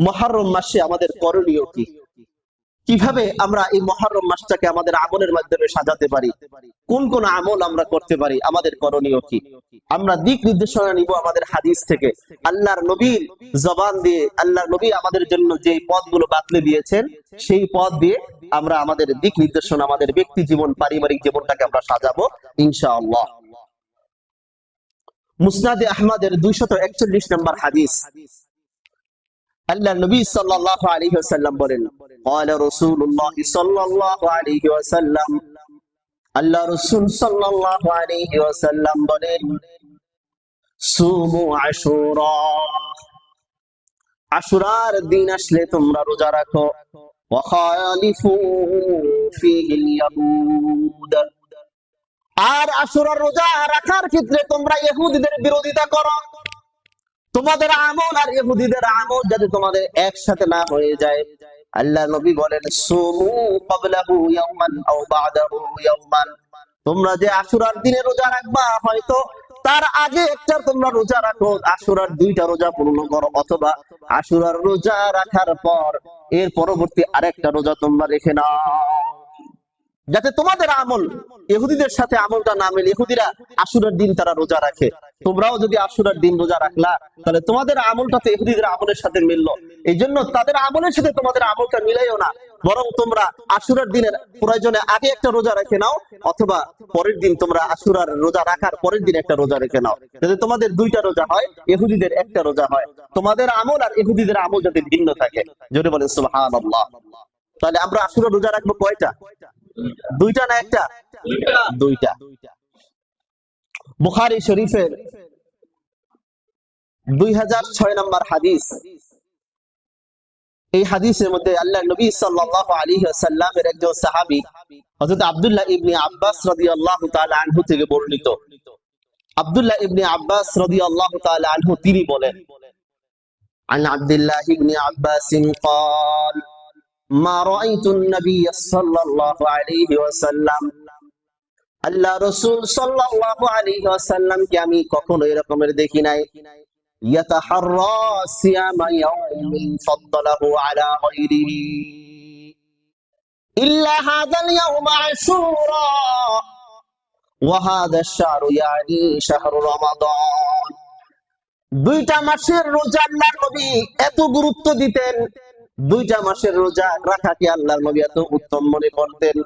মহারম মাসে আমাদের করণীয় কি? কীভাবে আমরা এই মহারম মাসটাকে আমাদের আমলের মাধ্যমে সাজাতে পারি? কোন কোন আমল আমরা করতে পারি? আমাদের করণীয় কি? আমরা দিক নির্দেশনা নিব আমাদের হাদিস থেকে। আল্লাহর নবীর জবান দিয়ে, আল্লাহর নবী আমাদের জন্য যে পথগুলো বাতলে দিয়েছেন, সেই পথ দিয়ে আমরা আমাদের দিক নির্দেশনা, আমাদের ব্যক্তি জীবন, পারিবারিক জীবনটাকে আমরা সাজাবো, ইনশাআল্লাহ। মুসনাদে আহমদের দুইশত একচল্লিশ নম্বর হাদিস। আল্লাহ নবী সাল্লাল্লাহু আলাইহি ওয়াসাল্লাম বলেন, ক্বালা রাসূলুল্লাহ সাল্লাল্লাহু আলাইহি ওয়াসাল্লাম। আল্লাহ রাসূল সাল্লাল্লাহু আলাইহি ওয়াসাল্লাম বলেন, সুমু আশুরা। আশুরার দিন আসলে তোমরা রোজা রাখো। ওয়াখালিফু ফিহিল ইয়াহুদ। আর আশুরার রোজা রাখার ক্ষেত্রে তোমরা ইহুদিদের বিরোধিতা করো। তোমাদের আমল আর ইহুদিদের আমল যাতে তোমাদের একসাথে না হয়ে যায়। আল্লাহ নবী বলেন, সুমু ক্বাবলাহু ইয়াওমান আও বা'দাহু ইয়াওমান তোমরা যে আশুরার দিনে রোজা রাখবা, হয়তো তার আগে একটা তোমরা রোজা রাখো, আশুরার দুইটা রোজা পূর্ণ করো, অথবা আশুরার রোজা রাখার পর এর পরবর্তী আরেকটা রোজা তোমরা রেখে নাও। যাতে তোমাদের আমল ইহুদিদের সাথে আমলটা না মেলে, ইহুদিরা আশুরার দিন তারা রোজা রাখে। তোমরাও যদি আশুরার দিন রোজা রাখলা তাহলে তোমাদের আমলটা তো ইহুদিদের আমলের সাথে মিললো। এই জন্য তাদের আমলের সাথে তোমাদের আমলটা মিলাইও না। বরং তোমরা আশুরার দিনের প্রয়োজনে আগে একটা রোজা রেখে নাও অথবা পরের দিন তোমরা আশুরার রোজা রাখার পরের দিন একটা রোজা রেখে নাও। যাতে তোমাদের দুইটা রোজা হয় ইহুদিদের একটা রোজা হয়। তোমাদের আমল আর ইহুদিদের আমল যাতে ভিন্ন থাকে। যদি বলেন সুবহানাল্লাহ। তাহলে আমরা আশুরা রোজা রাখব কয়টা? দুইটা না একটা? দুইটা। বুখারি শরীফের দুই হাজার ছয় নম্বর হাদিস এই হাদিসের মধ্যে আল্লাহ নবী সাল্লাল্লাহু আলাইহি ওয়াসাল্লামের একজন সাহাবী হযরত আব্দুল্লাহ ইবনে আব্বাস রাদিয়াল্লাহু তাআলা আনহু থেকে বর্ণিত আব্দুল্লাহ ইবনে আব্বাস রাদিয়াল্লাহু তাআলা আনহু তিনি বলেন عن عبد الله بن عباس قال ما رأيت النبي صلى الله عليه وسلم আল্লাহ রসুল সাল্লাল্লাহু আলাইহি ওয়াসাল্লাম কে আমি কখনো এরকমের দেখি নাই। আলা দুইটা মাসের রোজা আল্লাহর নবী এত গুরুত্ব দিতেন। দুইটা মাসের রোজা রাখা কি আল্লাহর নবী এত উত্তম মনে করতেন?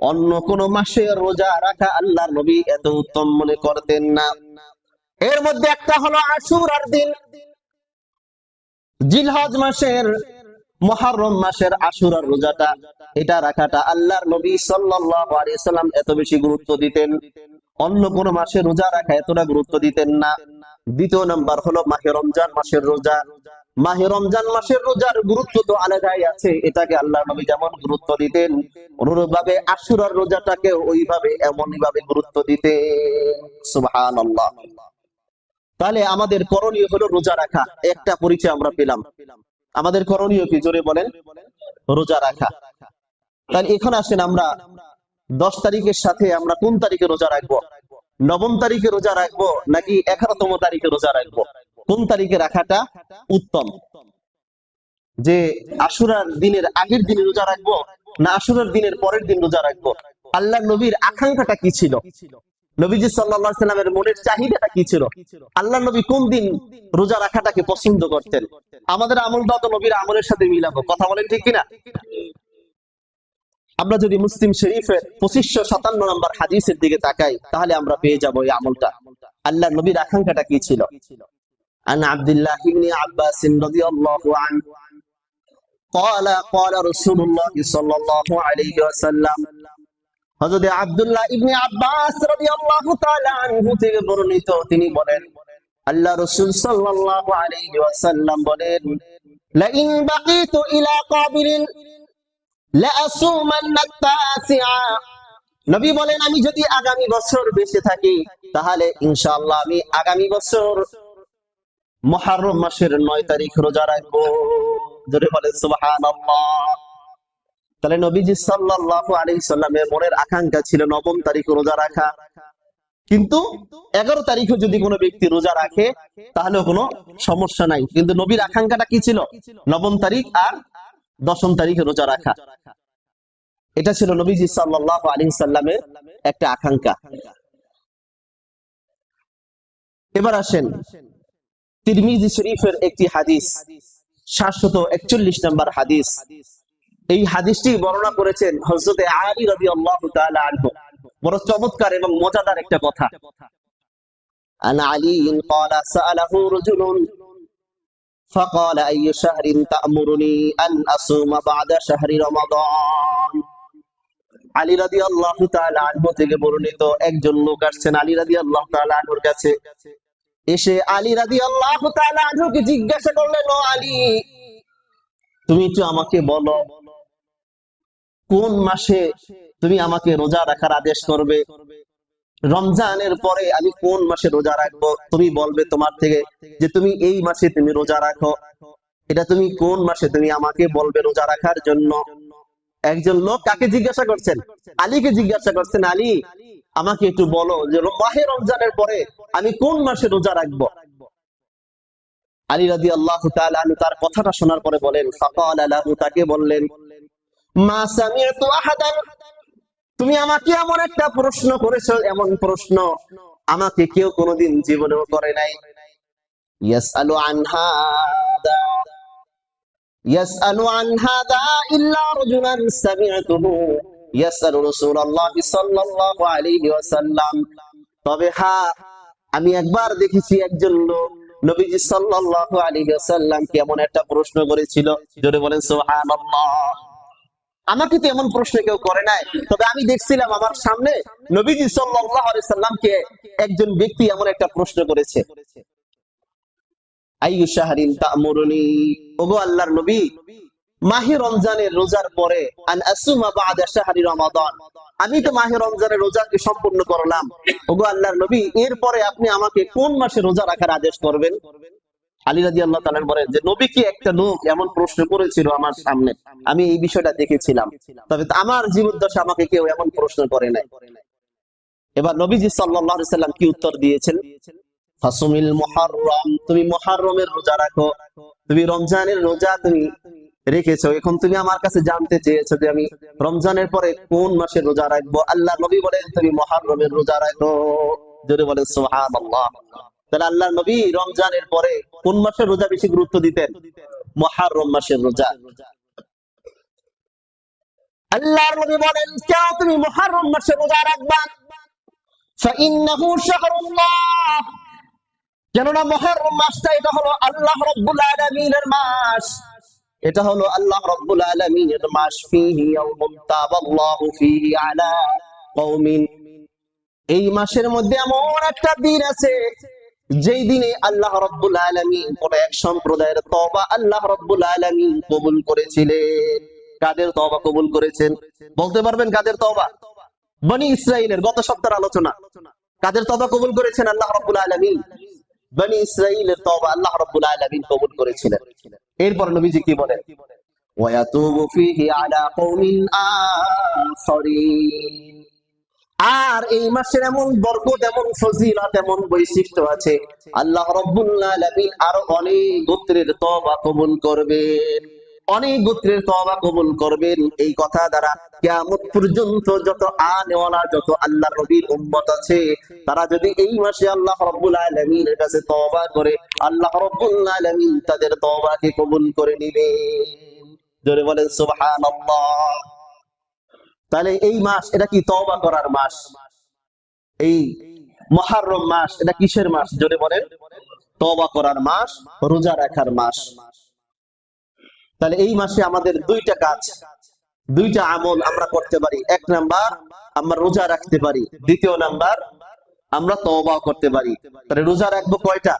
অন্য কোন মাসের রোজা রাখা আল্লাহর নবী এত উত্তম মনে করতেন না। এর মধ্যে একটা হলো আশুরার দিন। জিলহজ মাসের, মহারম মাসের আশুরার রোজাটা, এটা রাখাটা আল্লাহর নবী সাল্লাম এত বেশি গুরুত্ব দিতেন। অন্য কোন মাসে রোজা রাখা এতটা গুরুত্ব দিতেন না। দ্বিতীয় নাম্বার হলো মাহে রমজান মাসের রোজা। মাহে রমজান মাসের রোজার গুরুত্ব তো আলাদাই আছে। এটাকে আল্লাহ নবী যেমন গুরুত্ব দিতেন অনুরূপ ভাবে আশুরার রোজাটাকে ওইভাবে এমনই ভাবে গুরুত্ব দিতে সুবহানাল্লাহ। তাহলে আমাদের করণীয় হলো রোজা রাখা। একটা পরিচয় আমরা পেলাম। আমাদের করণীয় কি? জোরে বলেন। রোজা রাখা। তাহলে এখন আসেন আমরা দশ তারিখের সাথে আমরা কোন তারিখে রোজা রাখব? নবম তারিখে রোজা রাখব নাকি এগারোতম তারিখে রোজা রাখব? কোন তারিখে রাখাটা উত্তম? যে আশুরার দিনের আগের দিনে রোজা রাখব না আশুরার দিনের পরের দিন রোজা রাখব? আল্লাহ নবীর আকাঙ্ক্ষাটা কি ছিল? নবীজি সাল্লামের মনের চাহিদাটা কি ছিল? আল্লাহ নবী কোন দিন রোজা রাখাটাকে পছন্দ করতেন? আমাদের আমলটা তো নবীর আমলের সাথে মিলাবো। কথা বলেন ঠিক কিনা? আমরা যদি মুসলিম শরীফের পঁচিশশো সাতান্ন নম্বর হাদিসের দিকে তাকাই, তাহলে আমরা পেয়ে যাব এই আমলটা। আল্লাহ নবীর আকাঙ্ক্ষাটা কি ছিল? عن عبد الله بن عباس رضي الله عنه قال قال رسول الله صلى الله عليه وسلم হযরত আব্দুল্লাহ ইবনে আব্বাস রাদিয়াল্লাহু তাআলা আনহু থেকে বর্ণিত তিনি বলেন আল্লাহ রাসূল সাল্লাল্লাহু আলাইহি ওয়াসাল্লাম বলেন লা ইন বাকিতু ইলা কাবিলিন লা আসুমান্না তাসিআ নবী বলেন আমি যদি আগামী বছর বেঁচে থাকি তাহলে ইনশাআল্লাহ আমি আগামী বছর মহারম মাসের নয় তারিখ রোজা রাখব। জোরে বলেন, সুবহানাল্লাহ। তাহলে নবীজি সাল্লাল্লাহু আলাইহি সাল্লামের মনের আকাঙ্ক্ষা ছিল নবম তারিখ রোজা রাখা। কিন্তু এগারো তারিখে যদি কোনো ব্যক্তি রোজা রাখে তাহলে কোনো সমস্যা নাই। কিন্তু নবীর আকাঙ্ক্ষাটা কি ছিল? নবম তারিখ আর দশম তারিখে রোজা রাখা। এটা ছিল নবীজি সাল্লাহ আলী সাল্লামের একটা আকাঙ্ক্ষা। এবার আসেন তিরমিজি শরীফের একটি হাদিস সাতশত একচল্লিশ নম্বর হাদিস এই হাদিসটি বর্ণনা করেছেন হজরতে আলী রবি আল্লাহ আনহু বড় চমৎকার এবং মজাদার একটা কথা عن علي قال سأله رجل فقال أي شهر تأمرني أن أصوم بعد شهر رمضان আলী রাদি আল্লাহ আনহু থেকে বর্ণিত একজন লোক আসছেন আলী রাদি আল্লাহ আনহুর কাছে এসে আলী রাদি আল্লাহ আনহুকে জিজ্ঞাসা করলেন আলী, তুমি একটু আমাকে বলো, কোন মাসে তুমি আমাকে রোজা রাখার আদেশ করবে? রমজানের পরে আমি কোন মাসে রোজা রাখব? তুমি বলবে তোমার থেকে যে তুমি এই মাসে তুমি রোজা রাখো। এটা তুমি কোন মাসে তুমি আমাকে বলবে রোজা রাখার জন্য? একজন লোক কাকে জিজ্ঞাসা করছেন? আলীকে জিজ্ঞাসা করছেন, আলী, আমাকে একটু বলো যে মাহে রমজানের পরে আমি কোন মাসে রোজা রাখব? আলী রাদি আল্লাহ তার কথাটা শোনার পরে বলেন, ফাকাল আলাহু তাকে বললেন তুমি আমাকে এমন একটা প্রশ্ন করেছ, এমন প্রশ্ন আমাকে কেউ কোনোদিন জীবনেও করে নাই। তবে হ্যাঁ আমি একবার দেখেছি একজন লোক, নবীজি সাল্লাল্লাহু আলাইহি ওয়াসাল্লাম কে এমন একটা প্রশ্ন করেছিল। জোরে বলেন, সুবহানাল্লাহ। আমাকে তো এমন প্রশ্ন কেউ করে নাই। তবে আমি দেখছিলাম আমার সামনে নবীজি সাল্লাল্লাহু সাল্লামকে একজন ব্যক্তি এমন একটা প্রশ্ন করেছে। আইয়ু আল্লাহর নবী, মাহে রমজানের রোজার পরে রমাদান। আমি তো মাহে রমজানের রোজাকে সম্পূর্ণ করলাম। ওগো আল্লাহর নবী, এরপরে আপনি আমাকে কোন মাসে রোজা রাখার আদেশ করবেন? আমার আমাকে কেউ এমন প্রশ্ন করে নাই। কি উত্তর দিয়েছেন? মুহাররম তুমি রোজা রাখো তুমি রমজানের রোজা তুমি রেখেছো এখন তুমি আমার কাছে জানতে চেয়েছো যে আমি রমজানের পরে কোন মাসে রোজা রাখবো আল্লাহ নবী বলেন তুমি মুহাররমের রোজা রাখো জোরে বলেন সুবহানাল্লাহ তাহলে আল্লাহ নবী রমজানের পরে কোন মাসের রোজা বেশি গুরুত্ব দিতেন মহারম মাসের রোজা আল্লাহর নবী বলেন কেন তুমি মহারম মাসের রোজা রাখবা فإنه شهر الله কেননা মহরম মাসটা এটা হলো আল্লাহ রব্বুল আলামিনের মাস এটা হলো আল্লাহ রব্বুল আলামিনের মাস। ফিহি ইয়াউমুন ফিহি আলা কওমিন। এই মাসের মধ্যে এমন একটা দিন আছে, যেই দিনে আল্লাহ রব্বুল আলামিন কোন এক সম্প্রদায়ের তওবা আল্লাহ রব্বুল আলামিন কবুল করেছিলেন। কাদের তওবা কবুল করেছেন? বলতে পারবেন কাদের তওবা? বনি ইসরাইলের গত সপ্তাহের আলোচনা। কাদের তওবা কবুল করেছেন আল্লাহ রব্বুল আলামিন? ইসরাইলের তওবা আল্লাহ রাব্বুল আলামিন কবুল করেছিলেন। এরপর নবীজি কি বলেন? ফিহি আলা কওমিন আর এই মাসের এমন বরকত, এমন ফজিলত, এমন বৈশিষ্ট্য আছে। আল্লাহ রব্বুল আলামিন আরও অনেক গোত্রের তওবা কবুল করবেন। অনেক গোত্রের তওবা কবুল করবেন। এই কথা দ্বারা কিয়ামত পর্যন্ত যত আনেওয়ালা, যত আল্লাহর নবীর উম্মত আছে, তারা যদি এই মাসে আল্লাহ রব্বুল আলামিনের কাছে তওবা করে, আল্লাহ রব্বুল আলামিন তাদের তওবাকে কবুল করে নেবেন জোরে বলেন, সুবহানাল্লাহ। তাহলে এই মাস, এটা কি তওবা করার মাস? এই মহারম মাস, এটা কিসের মাস? জোরে বলেন। তওবা করার মাস, রোজা রাখার মাস। তাহলে এই মাসে আমাদের দুইটা কাজ। দুইটা আমল আমরা করতে পারি। এক নাম্বার, আমরা রোজা রাখতে পারি। দ্বিতীয় নাম্বার, আমরা তওবা করতে পারি। তাহলে রোজা রাখব কয়টা?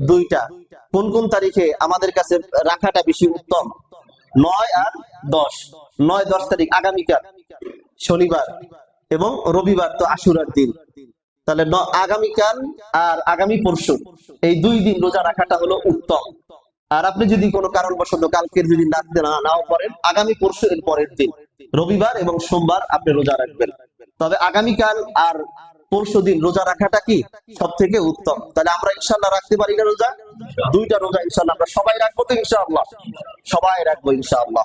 দুইটা। কোন কোন তারিখে আমাদের কাছে রাখাটা বেশি উত্তম? নয় আর দশ। নয়, দশ তারিখ আগামীকাল, শনিবার এবং রবিবার তো আশুরার দিন। তাহলে আগামীকাল আর আগামী পরশু, এই দুই দিন রোজা রাখাটা হলো উত্তম। আর আপনি যদি কোনো কারণবশত কালকের যদি না নাও পারেন আগামী পরশু এর পরের দিন, রবিবার এবং সোমবার আপনি রোজা রাখবেন। তবে আগামীকাল আর পরশু দিন রোজা রাখাটা কি সব থেকে উত্তম? তাহলে আমরা ইনশাল্লাহ রাখতে পারি না রোজা? দুইটা রোজা ইনশাল্লাহ আমরা সবাই রাখব তো ইনশাআল্লাহ। সবাই রাখব ইনশাআল্লাহ।